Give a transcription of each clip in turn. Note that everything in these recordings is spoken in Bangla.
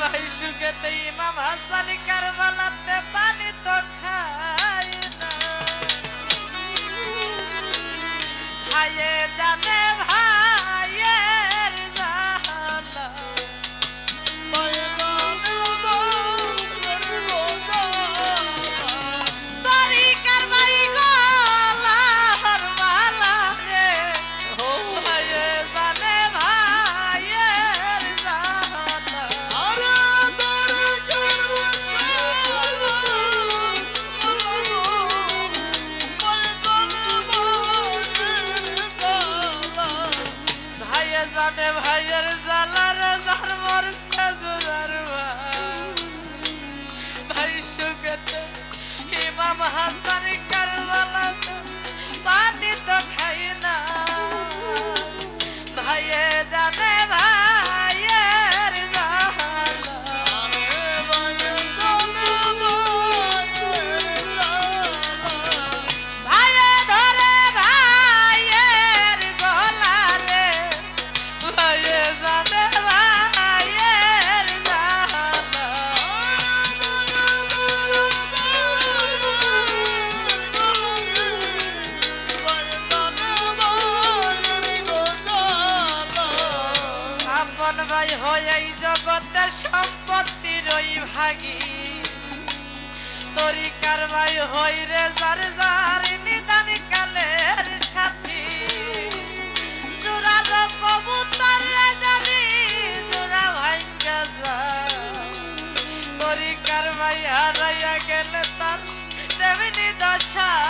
ভাই সুখেতে ইমাম হাসান কারবালাতে পানি তো খায়। ইমাম হাসান কারবালা পানি তো খায় না এমনি দশা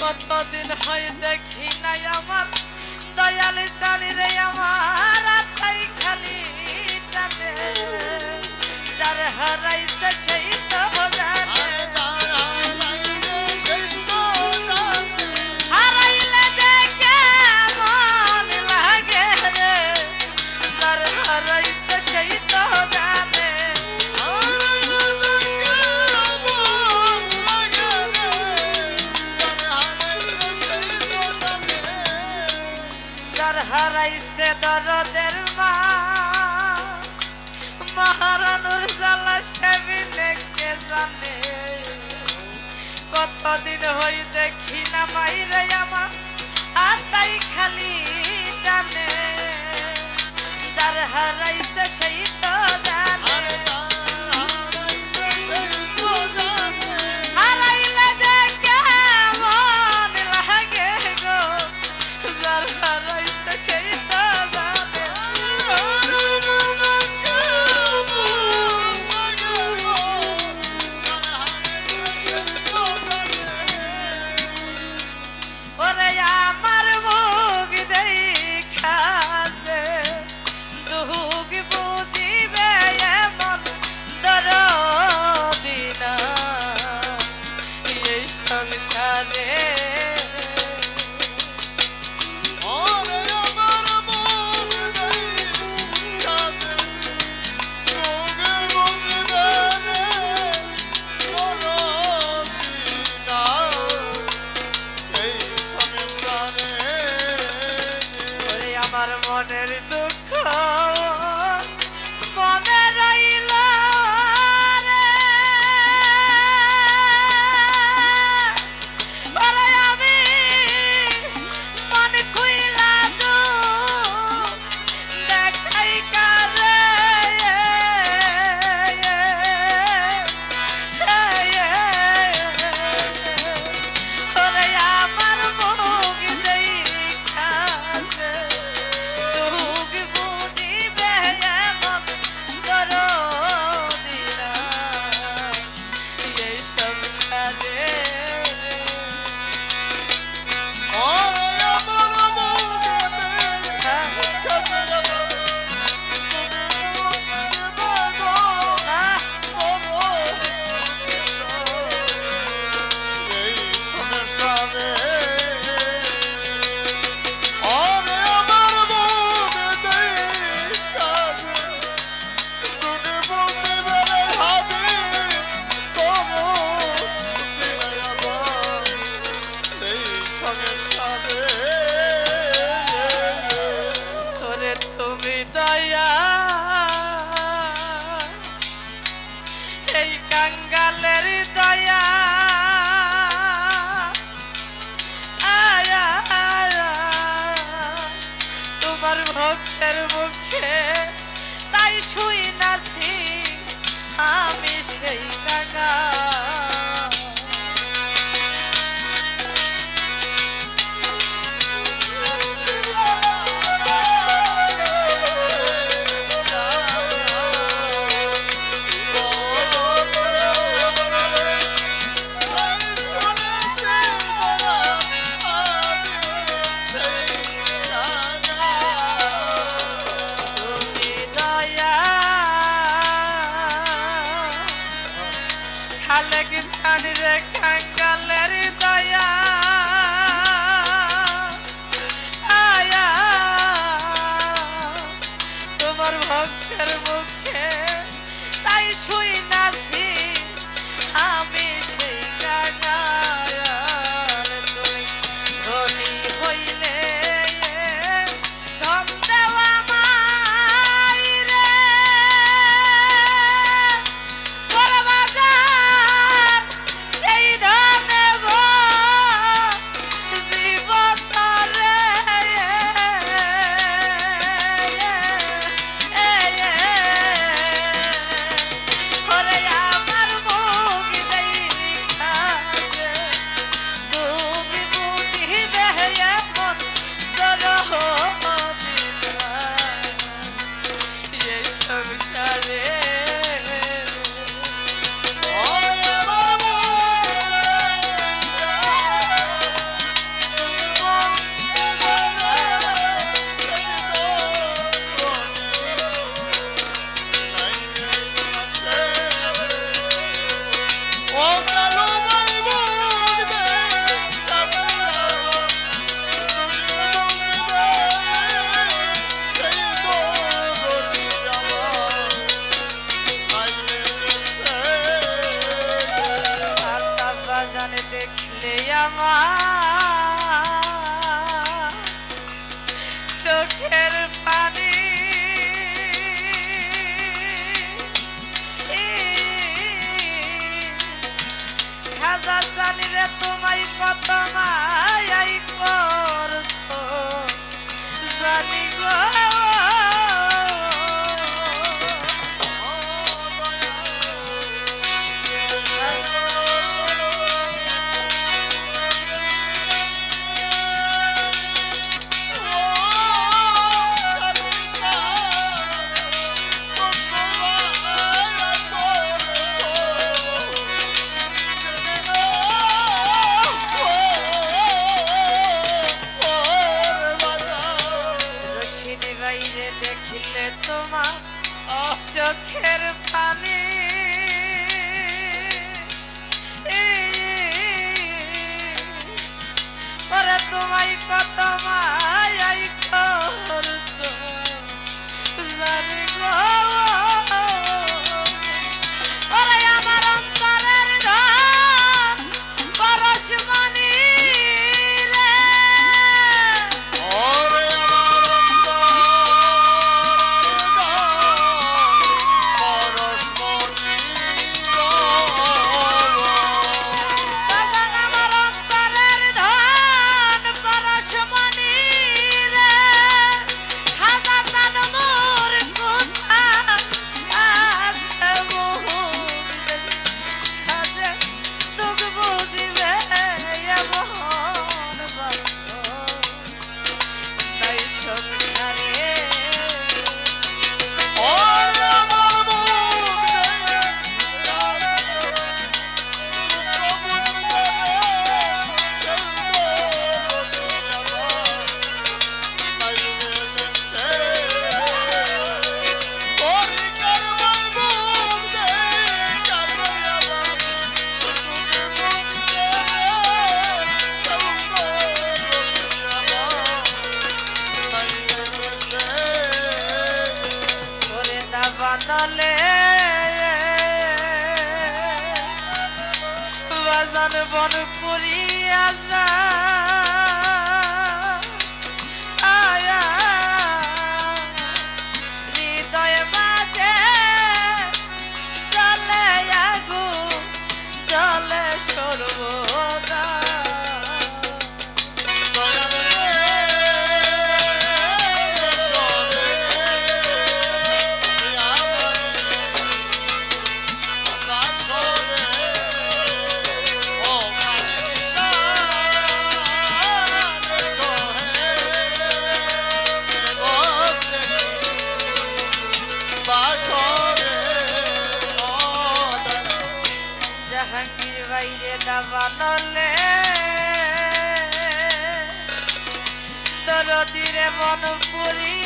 কতদিন হয় দেখি নাই আমার। দয়ালে জানি রে আমার আত্মাই খালি টানে যার হারাইছে সেই তো জানে বাড়াইছে দরদের মা। মহারানুর সেবি লেগে জানে। কতদিন হই দেখি না মাইরে আমার, আর তাই খালি জানে যার হারাইছে চোখের চোখের পানি ওরে তোমায় কত মায়াই বাইরে তোর মন পুরিয়া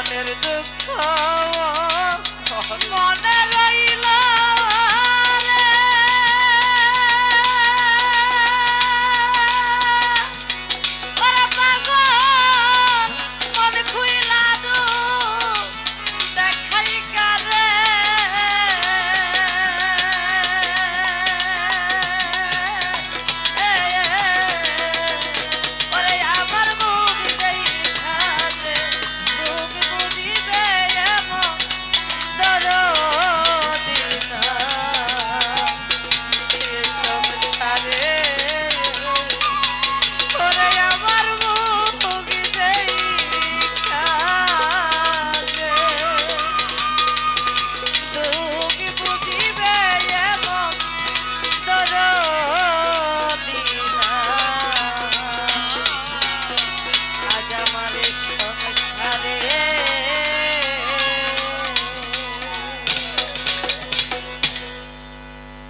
মনের দুঃখ মনে রইল